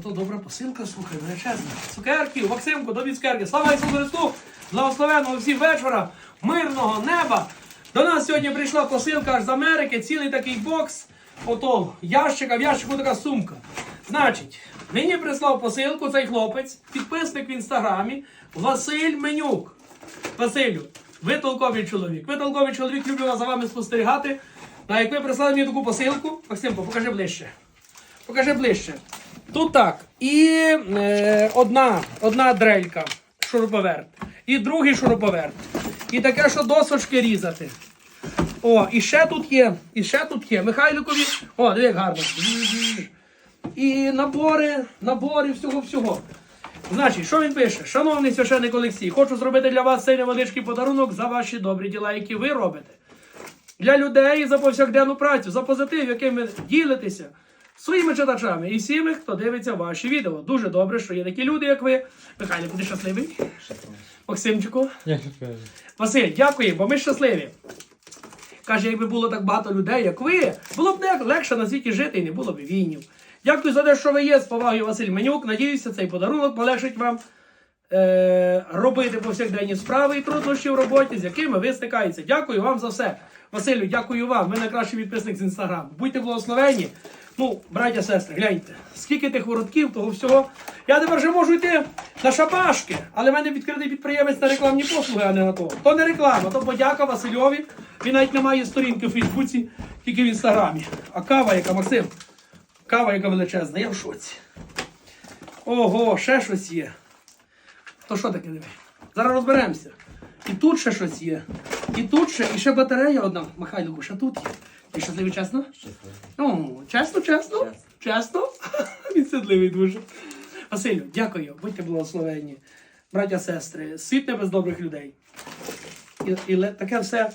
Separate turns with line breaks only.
що то добра посилка, слухай, величезна. Цукерки, Максимку, тобі цукерки. Слава Ісусу Христу! Благословенного всім вечора, мирного неба. До нас сьогодні прийшла посилка аж з Америки, цілий такий бокс. Ото ящика, в ящику така сумка. Значить, мені прислав посилку цей хлопець, підписник в інстаграмі Василь Менюк. Василю, ви толковий чоловік. Ви толковий чоловік, люблю вас за вами спостерігати. А як ви прислали мені таку посилку, Максимко, покажи ближче. Покажи ближче. Тут так. І е, одна, одна дрелька, шуруповерт. І другий шуруповерт. І таке, що досочки різати. О, і ще тут є. І ще тут є. Михайликові. О, диви, як гарно. І набори, набори всього-всього. Значить, що він пише? Шановний священник Олексій, хочу зробити для вас цей невеличкий подарунок за ваші добрі діла, які ви робите. Для людей за повсякденну працю, за позитив, яким ви ділитеся своїми читачами і всіми, хто дивиться ваші відео. Дуже добре, що є такі люди, як ви. Михайло, ти щасливий? Максимчику. Василь, дякую, бо ми щасливі. Каже, якби було так багато людей, як ви, було б не- легше на світі жити і не було б війнів. Дякую за те, що ви є. З повагою Василь Менюк. Надіюся, цей подарунок полегшить вам е, робити повсякденні справи і труднощі в роботі, з якими ви стикаєтеся. Дякую вам за все. Василю, дякую вам. Ви найкращий підписник з інстаграму. Будьте благословенні. Ну, браття, сестри, гляньте, скільки тих воротків, того всього. Я тепер вже можу йти на шабашки, але в мене відкритий підприємець на рекламні послуги, а не на то. То не реклама, то подяка Васильові. Він навіть не має сторінки в Фейсбуці, тільки в інстаграмі. А кава, яка Максим, кава, яка величезна, я в шоці. Ого, ще щось є. То що таке диви? Зараз розберемося. І тут ще щось є. І тут ще, і ще батарея одна. Михайлику, ще тут є. Ти щасливий чесно? Ну, чесно, чесно? Чесно? Він сидливий дуже. Василю, дякую, будьте благословенні. Браття, сестри, світ не без добрих людей. І, і таке все